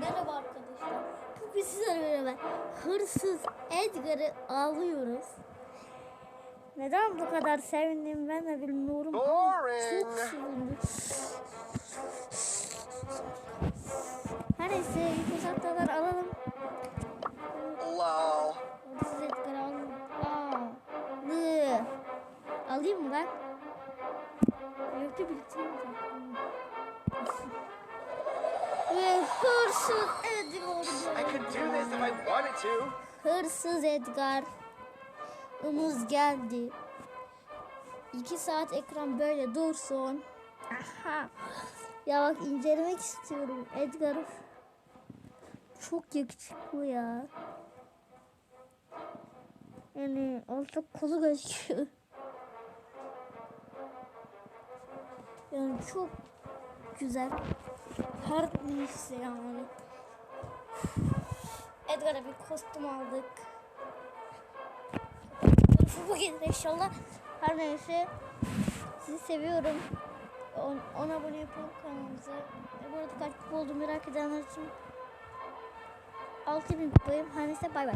Merhaba arkadaşlar. Bugün sizlerle beraber hırsız Edgar'ı alıyoruz. Neden bu kadar sevindim ben de bilmiyorum. Boring. Çok sevindim. Her neyse ilk uzaktalar alalım. Lol. Hırsız Edgar'ı alalım. Aa. Alayım mı mi yapalım? Ve hırsız Edgar. I could do this if I wanted to. Hırsız Edgar. Umuz geldi. İki saat ekran böyle dursun. Aha. Ya bak incelemek istiyorum Edgar. Çok yakışıklı ya. Yani orta kolu gözüküyor. Yani çok güzel. Her neyse yani. Edgar'a bir kostüm aldık. Bu gelir inşallah. Her neyse. Sizi seviyorum. On, ona abone yapalım kanalımıza. E, bu arada kaç kupa oldu merak edenler için 6000 kupayım. Her neyse bay bay.